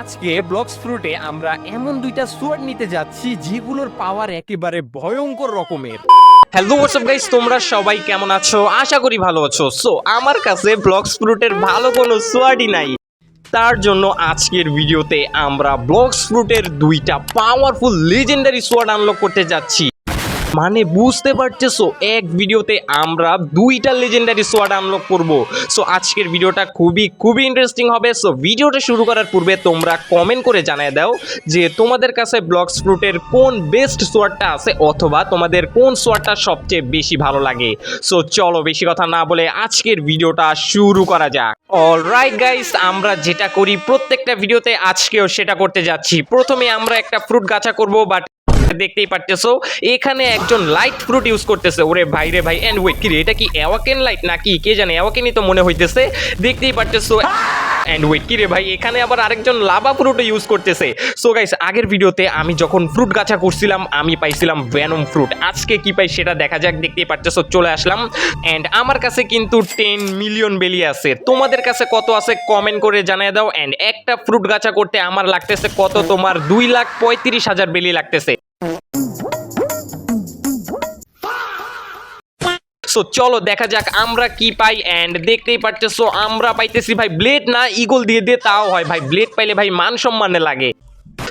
আজকে ব্লকস ফ্রুটে আমরা এমন দুইটা সোয়ার্ড নিতে যাচ্ছি যেগুলোর পাওয়ার একেবারে ভয়ঙ্কর রকমের। হ্যালো হোয়াটসঅ্যাপ গাইস তোমরা সবাই কেমন আছো? আশা করি ভালো আছো। সো আমার কাছে ব্লকস ফ্রুটের ভালো কোনো সোয়ার্ডই নাই। তার জন্য আজকের ভিডিওতে আমরা ব্লকস ফ্রুটের দুইটা পাওয়ারফুল লেজেন্ডারি সোয়ার্ড আনলক করতে যাচ্ছি। মানে বুঝতে পারতেছো, এক ভিডিওতে আমরা দুইটা লেজেন্ডারি সোয়ার্ড আনলক করব। সো আজকের ভিডিওটা খুবই খুবই ইন্টারেস্টিং হবে। সো ভিডিওটা শুরু করার পূর্বে তোমরা কমেন্ট করে জানিয়ে দাও যে তোমাদের কাছে ব্লকস ফ্রুটের কোন বেস্ট সোয়ার্ডটা আছে অথবা তোমাদের কোন সোয়ার্ডটা সবচেয়ে বেশি ভালো লাগে। সো চলো বেশি কথা না বলে আজকের ভিডিওটা শুরু করা যাক। অলরাইট গাইস আমরা যেটা করি প্রত্যেকটা ভিডিওতে আজকেও সেটা করতে যাচ্ছি। প্রথমে আমরা একটা ফ্রুট গাছা করব বাট দেখতেই পারতেছো। এখানে একজন লাইট ফ্রুট ইউজ করতেছে। ওরে ভাই রে ভাই এন্ড ওয়েট কি রে, এটা কি অ্যাওয়াকেন লাইট নাকি? কে জানে অ্যাওয়াকেনই তো মনে হইতেছে। দেখতেই পারতেছো এন্ড ওয়েট কি রে ভাই, এখানে আবার আরেকজন লাভা ফ্রুটও ইউজ করতেছে। সো গাইস আগের ভিডিওতে আমি যখন ফ্রুট গাছা করছিলাম, আমি পাইছিলাম ভ্যানম ফ্রুট আজকে কি পাই সেটা দেখা যাক, দেখতেই পারতেছো, চলে আসলাম। এন্ড আমার কাছে কিন্তু টেন মিলিয়ন বেলি আছে। তোমাদের কাছে কত আছে কমেন্ট করে জানিয়ে দাও। এন্ড একটা ফ্রুট গাছা করতে আমার লাগতেছে কত? তোমার দুই লাখ পঁয়ত্রিশ হাজার বেলি লাগতেছে। সো চলো দেখা যাক আমরা কি পাই এন্ড দেখতেই পারতেছো, আমরা পাইতেছি ভাই ব্লেড না ইগল দিয়ে দিয়ে তাও হয় ভাই। ব্লেড পাইলে ভাই মান সম্মানে লাগে।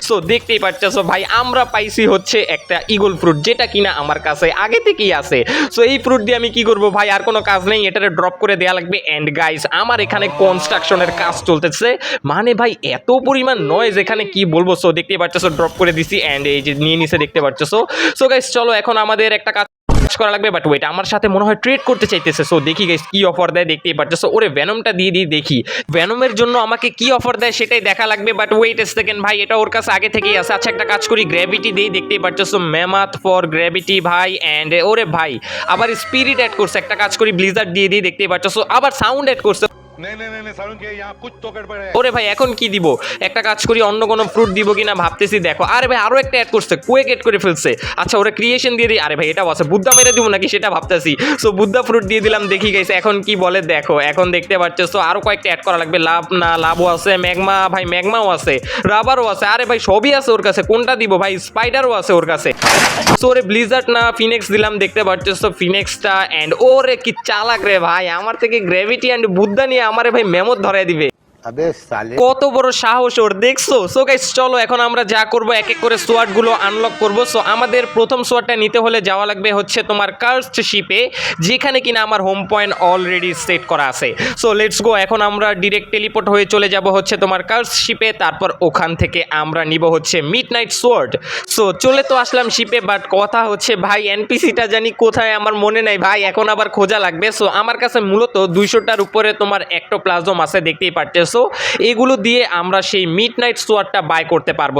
সো দেখতেই পারতেছো ভাই, আমরা পাইছি হচ্ছে একটা ইগল ফ্রুট যেটা কিনা আমার কাছে আগে থেকেই আছে। সো এই ফ্রুট দিয়ে আমি কি করব ভাই, আর কোনো কাজ নেই, এটারে ড্রপ করে দেয়া লাগবে। এন্ড গাইস আমার এখানে কনস্ট্রাকশনের কাজ চলতেছে। মানে ভাই, এত পরিমাণ নয়েজ এখানে, কি বলব? সো দেখতেই পারতেছো ড্রপ করে দিছি এন্ড এই যে নিয়ে নিছে, দেখতে পারতেছো। সো গাইস চলো, এখন আমাদের একটা কাজ কাজ করা লাগবে বাট ওয়েট আমার সাথে মনে হয় ট্রেড করতে চাইতেছে। সো দেখি গেস কি অফার দেয় দেখতেই সো ওরে ভ্যানমটা দিয়ে দিয়ে দেখি। ভ্যানমের জন্য আমাকে কি অফার দেয় সেটাই দেখা লাগবে বাট ওয়েট এ সেকেন্ড ভাই, এটা ওর কাছে আগে থেকেই আছে। আচ্ছা একটা কাজ করি গ্র্যাভিটি দিয়েই দেখতেই পারছ সো ম্যামাথ ফর গ্র্যাভিটি ভাই অ্যান্ড ওরে ভাই, আবার স্পিরিট অ্যাড করছে। একটা কাজ করি ব্লিজার দিয়ে দিয়ে দেখতেই পারতেছো আবার সাউন্ড অ্যাড করছে। ওরে ভাই, এখন কি দিব? একটা কাজ করি, অন্য কোনো ফ্রুট দিব কিনা ভাবতেছি, দেখো। আরে ভাই, আরও একটা অ্যাড করছে কুয়েক অ্যাড করে ফেলছে। আচ্ছা ওরা ক্রিয়েশন দিয়ে দিই। আরে ভাই আছে। বুদ্ধা মেরে দিব নাকি সেটা ভাবতেছি। সো বুদ্ধা ফ্রুট দিয়ে দিলাম, দেখি এখন কি বলে, দেখো। এখন দেখতে পাচ্ছ সো কয়েকটা অ্যাড করা লাগবে। লাভ না, লাভও আছে, ম্যাগমা, ভাই, ম্যাগমাও আছে রাবারও আছে। আরে ভাই, সবই আছে ওর কাছে। কোনটা দিব ভাই? স্পাইডারও আছে ওর কাছে। সো ওরে ব্লিজার্ড না ফিনেক্স দিলাম, দেখতে পাচ্ছ ফিনেক্সটা অ্যান্ড ওরে কি চালাক রে ভাই, আমার থেকে গ্রেভিটি অ্যান্ড বুদ্ধা নিয়ে আমারে ভাই মেমত ধরাই দিবে। কত বড় সাহস ওর, দেখছ? সো গাইস চলো, এখন আমরা যা করব এক এক করে সোয়ার্ডগুলো আনলক করব। সো আমাদের প্রথম সোয়ার্ডটা নিতে হলে যাওয়া লাগবে হচ্ছে তোমার কার্স্ট শিপে যেখানে কিনা আমার হোম পয়েন্ট অলরেডি সেট করা আছে। সো লেটস গো এখন আমরা ডিরেক্ট টেলিপোর্ট হয়ে চলে যাব হচ্ছে তোমার কার্স্ট শিপে তারপর ওখান থেকে আমরা নিব হচ্ছে মিড নাইট সোয়ার্ড সো চলে তো আসলাম শিপে বাট কথা হচ্ছে, ভাই এনপিসিটা জানি কোথায়, আমার মনে নাই। ভাই, এখন আবার খোঁজা লাগবে। সো আমার কাছে মূলত দুইশোটার উপরে তোমার একটোপ্লাজম আছে, দেখতেই পারতেছো। এগুলো দিয়ে আমরা সেই মিড নাইট সোয়ারটা বাই করতে পারব।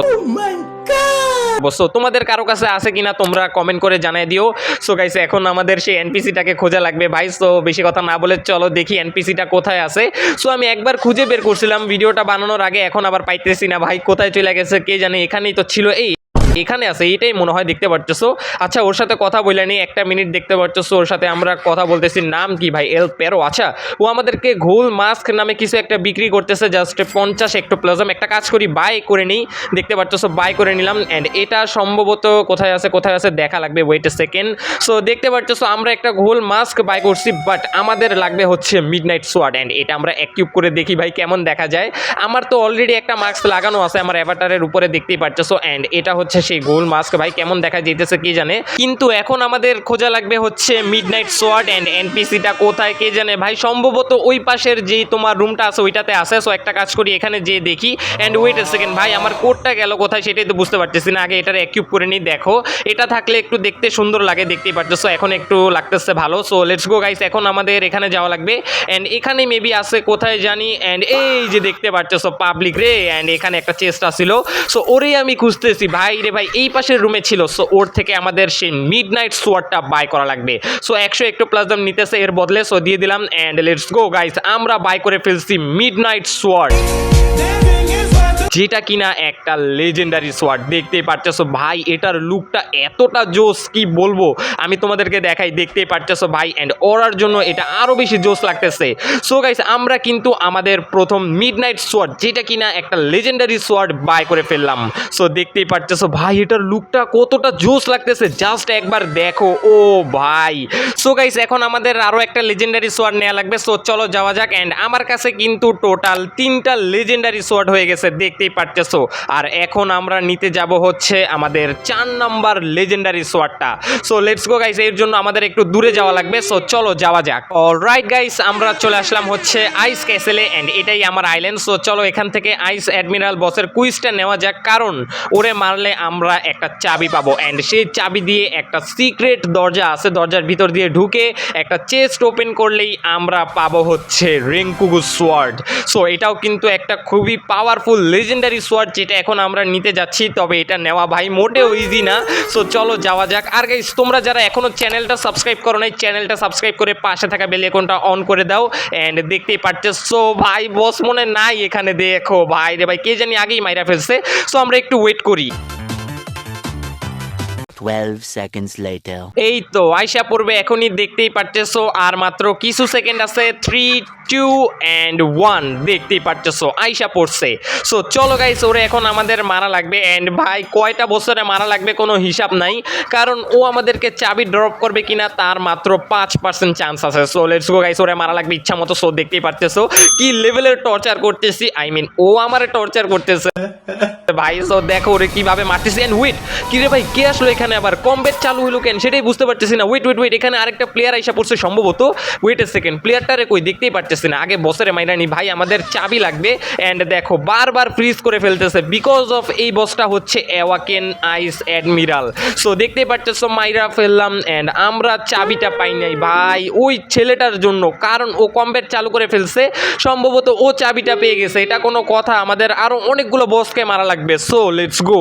সো তোমাদের কারও কাছে আছে কিনা তোমরা কমেন্ট করে জানাই দিও। সো গাইস এখন আমাদের সেই এনপিসিটাকে খোঁজা লাগবে ভাই। সো বেশি কথা না বলে চলো দেখি এনপিসিটা কোথায় আছে। সো আমি একবার খুঁজে বের করছিলাম। ভিডিওটা বানানোর আগে এখন আবার পাইতেছি না ভাই। কোথায় চলে গেছে কে জানে? এখানেই তো ছিল এই। এখানে আছে, এইটাই মনে হয় দেখতে পারতেছো। আচ্ছা ওর সাথে কথা বলে নি একটা মিনিট দেখতে পারতেছো, ওর সাথে আমরা কথা বলতেছি। নাম কি ভাই? এল পেরো আচ্ছা ও আমাদেরকে ঘোল মাস্ক নামে কিছু একটা বিক্রি করতেছে জাস্ট পঞ্চাশ একটু প্লাজম একটা কাজ করি বাই করে নিই, দেখতে পারতেছো বাই করে নিলাম। অ্যান্ড এটা সম্ভবত কোথায় আছে কোথায় আছে, দেখা লাগবে ওয়েট সেকেন্ড সো দেখতে পারতেছো, আমরা একটা ঘোল মাস্ক বাই করছি বাট আমাদের লাগবে হচ্ছে মিড নাইট সোয়ার্ড অ্যান্ড এটা আমরা অ্যাক্টিভ করে দেখি ভাই, কেমন দেখা যায়। আমার তো অলরেডি একটা মাস্ক লাগানো আছে, আমার অ্যাভাটারের উপরে দেখতেই পারতেছো। অ্যান্ড এটা হচ্ছে সেই গোল মাস্ক ভাই কেমন দেখা যেতেছে কে জানে? কিন্তু এখন আমাদের খোঁজা লাগবে হচ্ছে মিড নাইট সোয়ার্ড অ্যান্ড এনপিসিটা কোথায়, কে জানে? ভাই, সম্ভবত ওই পাশের যে তোমার রুমটা আছে, ওইটাতে আছে। সো একটা কাজ করি, এখানে যে দেখি। অ্যান্ড ওয়েট এ সেকেন্ড ভাই, আমার কোডটা গেল কোথায় সেটাই তো বুঝতে পারতেছি না। আগে এটার অ্যাকিউব করে নিই, দেখো। এটা থাকলে একটু দেখতে সুন্দর লাগে, দেখতেই পারতেছো এখন একটু লাগতেছে ভালো। সো লেটস গো গাইস এখন আমাদের এখানে যাওয়া লাগবে। অ্যান্ড এখানে মেবি আছে, কোথায় জানি। অ্যান্ড এই যে দেখতে পারতেছো পাবলিক রে। অ্যান্ড এখানে একটা চেস্ট আসছিল সো ওরেই আমি খুঁজতেছি। ভাই রে ভাই, এই পাশের রুমে ছিল সো ওর থেকে আমাদের সেই মিড নাইট সোয়ারটা বাই করা লাগবে। সো একশো একটু প্লাস দাম নিতেছে এর বদলে সো দিয়ে দিলাম অ্যান্ড লেটস গো গাইস আমরা বাই করে ফেলছি মিড নাইট সোয়ার্ড যেটা কিনা একটা লেজেন্ডারি সোয়ার্ড দেখতেই পারতেছো ভাই, এটার লুকটা এতটা জোস, কি বলব? আমি তোমাদেরকে দেখাই, দেখতেই পারতেছো ভাই অ্যান্ড ওরার জন্য এটা আরও বেশি জোস লাগতেছে। সো গাইস আমরা কিন্তু আমাদের প্রথম মিড নাইট সোয়ার্ড যেটা কিনা একটা লেজেন্ডারি সোয়ার্ড বাই করে ফেললাম। সো দেখতেই পারতেছো ভাই, এটার লুকটা কতটা জোস লাগতেছে জাস্ট একবার দেখো, ও ভাই। সো গাইস এখন আমাদের আরও একটা লেজেন্ডারি সোয়ার্ড নেওয়া লাগবে। সো চলো যাওয়া যাক অ্যান্ড আমার কাছে কিন্তু টোটাল তিনটা লেজেন্ডারি সোয়ার্ড হয়ে গেছে দেখতেই পারতেছো। আর এখন আমরা নিতে যাব হচ্ছে আমাদের চার নাম্বার লেজেন্ডারি সোয়ার্ডটা সো লেটস গো গাইস এর জন্য আমাদের একটু দূরে যাওয়া লাগবে। সো চলো, যাওয়া যাক। অলরাইট গাইস আমরা চলে আসলাম হচ্ছে আইস ক্যাসেলে এন্ড এটাই আমার আইল্যান্ড সো চলো, এখান থেকে আইস অ্যাডমিরাল বসের কুইজটা নেওয়া যাক। কারণ ওরে মারলে আমরা একটা চাবি পাবো। এন্ড সেই চাবি দিয়ে একটা সিক্রেট দরজা আছে। দরজার ভিতর দিয়ে ঢুকে একটা চেস্ট ওপেন করলেই আমরা পাবো হচ্ছে রেঙ্কুগু সোয়ার্ড সো এটাও কিন্তু একটা খুবই পাওয়ারফুল লেজেন্ডারি সোয়ার্ড যেটা এখন আমরা নিতে যাচ্ছি, তবে এটা নেওয়া ভাই মোটেও ইজি না। সো চলো যাওয়া যাক। আর গাইস তোমরা যারা এখনও চ্যানেলটা সাবস্ক্রাইব করো নাই, চ্যানেলটা সাবস্ক্রাইব করে পাশে থাকা বেলে আইকনটা অন করে দাও। অ্যান্ড দেখতেই পারতেছো ভাই বস মনে নাই এখানে, দেখো ভাই রে ভাই, কে জানি আগেই মাইরা ফেলছে। সো আমরা একটু ওয়েট করি। 12 seconds later. এই তো আয়সা পড়বে এখনই দেখতেই পারতেছো আর মাত্র কিছু সেকেন্ড আছে থ্রি টু অ্যান্ড ওয়ান দেখতেই পারতেছো আয়সা পড়ছে। সো চলো গাইস ওরে এখন আমাদের মারা লাগবে অ্যান্ড ভাই কয়টা বছরে মারা লাগবে কোনো হিসাব নাই কারণ ও আমাদেরকে চাবি ড্রপ করবে কিনা তার মাত্র পাঁচ পার্সেন্ট চান্স আছে। সো লেটস গো গাইস ওরে মারা লাগবে ইচ্ছা মতো সো দেখতেই পারতেছো কি লেভেলের টর্চার করতেছি আই মিন ও আমারে টর্চার করতেছে। ভাই সো দেখো ওরে কীভাবে মারতেছি এন্ড ওয়েট কি রে ভাই কে আসলো এখানে? আবার কমব্যাট চালু হলো কেন সেটাই বুঝতে পারতেছি না। ওয়েট ওয়েট ওয়েট এখানে আরেকটা প্লেয়ার আইসা পড়ছে সম্ভবত। ওয়েট এ সেকেন্ড প্লেয়ারটারে কই? দেখতেই পারতেছি না। আগে বসের মাইরানি, ভাই, আমাদের চাবি লাগবে। অ্যান্ড দেখো, বারবার ফ্রিজ করে ফেলতেছে। বিকজ অফ এই বসটা হচ্ছে অ্যাওয়াকেন আইস অ্যাডমিরাল সো দেখতেই পারতেছো, মাইরা ফেললাম। এন্ড আমরা চাবিটা পাই নাই। ভাই, ওই ছেলেটার জন্য। কারণ ও কমব্যাট চালু করে ফেলছে। সম্ভবত ও চাবিটা পেয়ে গেছে। এটা কোনো কথা। আমাদের আরও অনেকগুলো বসকে মারা লাগবে। So let's go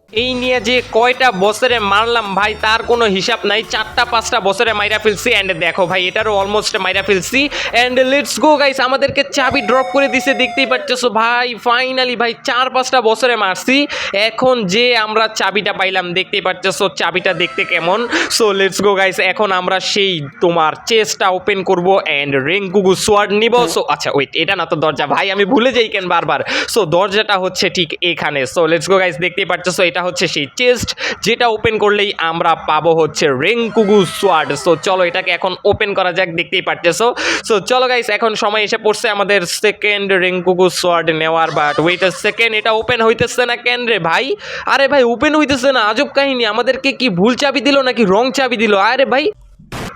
এই নিয়ে যে কয়টা বছরে মারলাম ভাই, তার কোনো হিসাব নাই। চারটা, পাঁচটা বছরে মাইরা ফেলছি অ্যান্ড দেখো ভাই, এটারও অলমোস্ট মাইরা ফেলছি। অ্যান্ড লেটস গো গাইস আমাদেরকে চাবি ড্রপ করে দিছে, দেখতেই পাচ্ছ ভাই ফাইনালি ভাই, চার, পাঁচটা বছরে মারছি। এখন যে আমরা চাবিটা পাইলাম, দেখতেই পাচ্ছ চাবিটা দেখতে কেমন। সো লেটস গো গাইস এখন আমরা সেই তোমার চেস্টটা ওপেন করব অ্যান্ড রেঙ্কুগু সোয়ার্ড নিব। সো আচ্ছা ওয়েট এটা না তো দরজা। ভাই, আমি ভুলে যাই কেন বারবার? সো দরজাটা হচ্ছে ঠিক এখানে। সো লেটস গো গাইস দেখতেই পারতেছো এটা হচ্ছে সেই চেস্ট যেটা ওপেন করলেই আমরা পাবো হচ্ছে রেঙ্কুগু সোয়ার্ড সো চলো এটাকে এখন ওপেন করা যাক, দেখতেই পারতেছো। সো চলো গাইস এখন সময় এসে পড়ছে আমাদের সেকেন্ড রেঙ্কুগু সোয়ার্ড নেওয়ার বাট ওয়েট সেকেন্ড এটা ওপেন হইতেছে না কেন রে ভাই? আরে ভাই ওপেন হইতেছে না, আজব কাহিনী, আমাদেরকে কি ভুল চাবি দিল নাকি রং চাবি দিল? আরে ভাই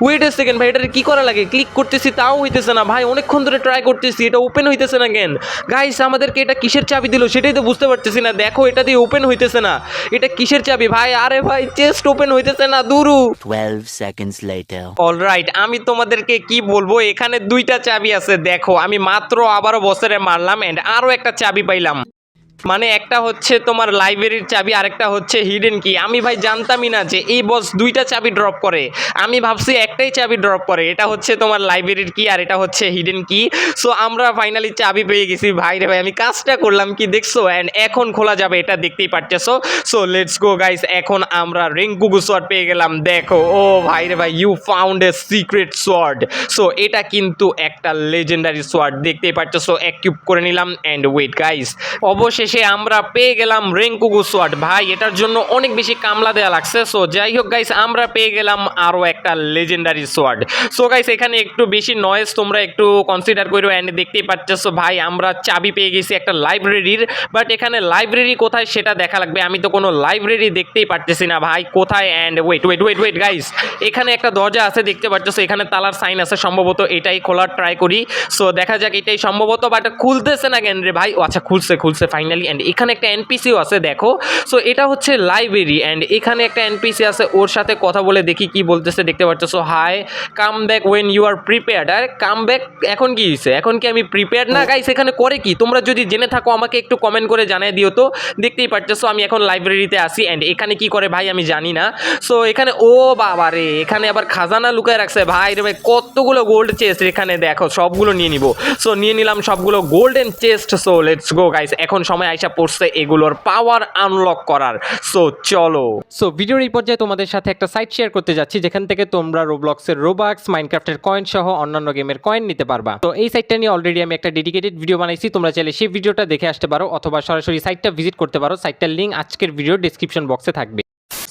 ওয়েট এ সেকেন্ড ভাই এটার কি করা লাগে? ক্লিক করতেছি তাও হইতেছে না। ভাই অনেকক্ষণ ধরে ট্রাই করতেছি এটা ওপেন হইতেছে না কেন গাইস আমাদেরকে এটা কিসের চাবি দিল সেটাই তো বুঝতে পারতেছি না। দেখো এটা দিয়ে ওপেন হইতেছে না। এটা কিসের চাবি? ভাই আরে ভাই চেস্ট ওপেন হইতেছে না দুরু। 12 seconds later. অলরাইট আমি তোমাদেরকে কি বলব এখানে দুইটা চাবি আছে দেখো। আমি মাত্র আবারও বছরে মারলাম এন্ড আরও একটা চাবি পাইলাম। মানে একটা হচ্ছে তোমার লাইব্রেরির চাবি, আরেকটা হচ্ছে হিডেন কি আমি ভাই জানতামই না যে এই বস দুইটা চাবি ড্রপ করে। আমি ভাবছি একটাই চাবি ড্রপ করে। এটা হচ্ছে তোমার লাইব্রেরির কি আর এটা হচ্ছে হিডেন কি সো আমরা ফাইনালি চাবি পেয়ে গেছি। ভাই রে ভাই, আমি কাজটা করলাম কি দেখছ? অ্যান্ড এখন খোলা যাবে এটা দেখতেই পারতেছো। সো লেটস গো গাইস এখন আমরা রেঙ্কুগু সোয়ার্ড পেয়ে গেলাম। দেখো, ও ভাই রে ভাই you found a secret sword so এটা কিন্তু একটা লেজেন্ডারি সোয়ার্ড দেখতেই পারতেছো? কিউব করে নিলাম। অ্যান্ড ওয়েট গাইস অবশেষে আমরা পেয়ে গেলাম রেঙ্কুগু সোয়ার্ড ভাই, এটার জন্য অনেক বেশি কামলা দেওয়া লাগছে। সো যাই হোক গাইস আমরা পেয়ে গেলাম আরও একটা লেজেন্ডারি সোয়ার্ড সো গাইস এখানে একটু বেশি নয়েজ তোমরা একটু কনসিডার করো অ্যান্ড দেখতেই পাচ্ছ ভাই, আমরা চাবি পেয়ে গেছি একটা লাইব্রেরির বাট এখানে লাইব্রেরি কোথায় সেটা দেখা লাগবে। আমি তো কোনো লাইব্রেরি দেখতেই পারতেছি না, ভাই, কোথায় and wait wait wait wait guys এখানে একটা দরজা আছে, দেখতে পাচ্ছ এখানে তালার সাইন আছে, সম্ভবত এটাই খোলার ট্রাই করি। সো দেখা যাক এটাই সম্ভবত বাট খুলতেছে না কেন রে, ভাই? ও আচ্ছা খুলছে খুলছে ফাইনালি ফাইনালি অ্যান্ড এখানে একটা এনপিসিও আছে দেখো। সো এটা হচ্ছে লাইব্রেরি অ্যান্ড এখানে একটা এনপিসি আছে ওর সাথে কথা বলে দেখি কি বলতেছে দেখতে পাচ্ছ so hi come back when you are prepared R come back এখন কি হয়েছে এখন কি আমি প্রিপেয়ার্ড না গাইস এখানে করে কি? তোমরা যদি জেনে থাকো আমাকে একটু কমেন্ট করে জানিয়ে দিও তো। দেখতেই পারতেছো আমি এখন লাইব্রেরিতে আসি অ্যান্ড এখানে কি করে ভাই আমি জানি না। সো এখানে ও বাবা রে এখানে আবার খাজানা লুকায় রাখছে ভাই রে ভাই কতগুলো গোল্ড চেস্ট এখানে দেখো সবগুলো নিয়ে নিব। সো নিয়ে নিলাম সবগুলো golden chest so let's go guys এখন সময় আইসা পড়ছে এগুলোর পাওয়ার আনলক করার। সো চলো। সো ভিডিওর এই পর্যায়ে তোমাদের সাথে একটা সাইট শেয়ার করতে যাচ্ছি, যেখান থেকে তোমরা রোবলক্সের রোবাক্স মাইনক্রাফ্টের কয়েন সহ অন্যান্য গেমের কয়েন নিতে পারবা। তো এই সাইটটা নিয়ে অলরেডি আমি একটা ডেডিকেটেড ভিডিও বানাইছি, তোমরা চাইলে সেই ভিডিওটা দেখে আসতে পারো, অথবা সরাসরি সাইটটা ভিজিট করতে পারো। সাইটটার লিঙ্ক আজকের ভিডিও ডিসক্রিপশন বক্সে থাকবে।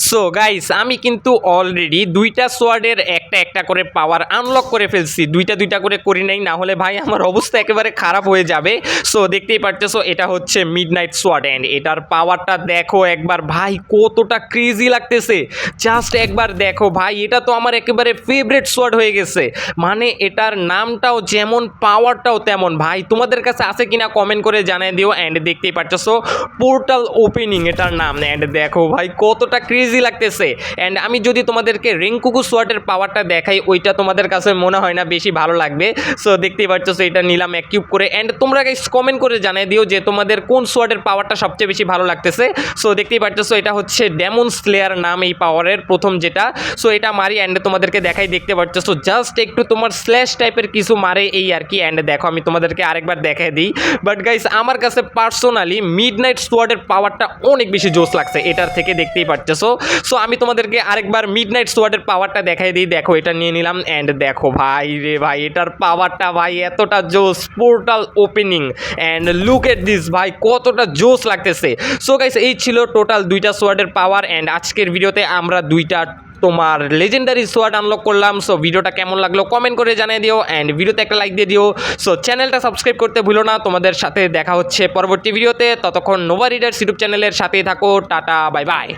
সো গাইস আমি কিন্তু অলরেডি দুইটা সোয়ার্ডের একটা একটা করে পাওয়ার আনলক করে ফেলছি। দুইটা দুইটা করে করি নাই, না হলে ভাই আমার অবস্থা একেবারে খারাপ হয়ে যাবে। সো দেখতেই পারতেছো, এটা হচ্ছে মিড নাইট সোয়ার্ড অ্যান্ড এটার পাওয়ারটা দেখো একবার। ভাই, কতটা ক্রেজি লাগতেছে। জাস্ট একবার দেখো, ভাই, এটা তো আমার একেবারে ফেভারেট সোয়ার্ড হয়ে গেছে। মানে এটার নামটাও যেমন পাওয়ারটাও তেমন। ভাই, তোমাদের কাছে আছে কিনা কমেন্ট করে জানিয়ে দিও। অ্যান্ড দেখতেই পারতেছো পোর্টাল ওপেনিং এটার নাম। অ্যান্ড দেখো, ভাই, কতটা ক্রেজি লাগতেছে। অ্যান্ড আমি যদি তোমাদেরকে রেঙ্কুকু সোয়াটের পাওয়ারটা দেখাই, ওইটা তোমাদের কাছে মনে হয় না বেশি ভালো লাগবে। সো দেখতেই পাচ্ছ এটা নিলাম এক কিউব করে। অ্যান্ড তোমরা গাইস কমেন্ট করে জানাই দিও যে তোমাদের কোন সোয়াটের পাওয়ারটা সবচেয়ে বেশি ভালো লাগতেছে। সো দেখতেই পাচ্ছ এটা হচ্ছে ডেমন স্লেয়ার নাম এই পাওয়ারের প্রথম যেটা। সো এটা মারি অ্যান্ড তোমাদেরকে দেখাই, দেখতে পাচ্ছ সো জাস্ট একটু তোমার স্ল্যাশ টাইপের কিছু মারে এই আর কি। অ্যান্ড দেখো, আমি তোমাদেরকে আরেকবার দেখাই দিই। বাট গাইস আমার কাছে পার্সোনালি মিড নাইট সোয়ার্ডের পাওয়ারটা অনেক বেশি জোস লাগছে, এটার থেকে দেখতেই পারতেছো সো আমি তোমাদেরকে আরেকবার মিড নাইট সোয়ার্ডের পাওয়ারটা দেখাই দিই। দেখো, এটা নিয়ে নিলাম অ্যান্ড দেখো, ভাই রে ভাই, এটার পাওয়ারটা ভাই এতটা জোস portal opening and look at this ভাই, কতটা জোস লাগতেছে। সো গাইস এই ছিল টোটাল দুইটা সোয়ার্ডের পাওয়ার অ্যান্ড আজকের ভিডিওতে আমরা দুইটা তোমার লেজেন্ডারি সোয়ার্ড আনলক করলাম। সো ভিডিওটা কেমন লাগল কমেন্ট করে জানিয়ে দিও অ্যান্ড ভিডিওতে একটা লাইক দিয়ে দিও। সো চ্যানেলটা সাবস্ক্রাইব করতে ভুলো না। তোমাদের সাথে দেখা হচ্ছে পরবর্তী ভিডিওতে। ততক্ষণ নোভা রিডার্স ইউটিউব চ্যানেলের সাথেই থাকো। Tata bye bye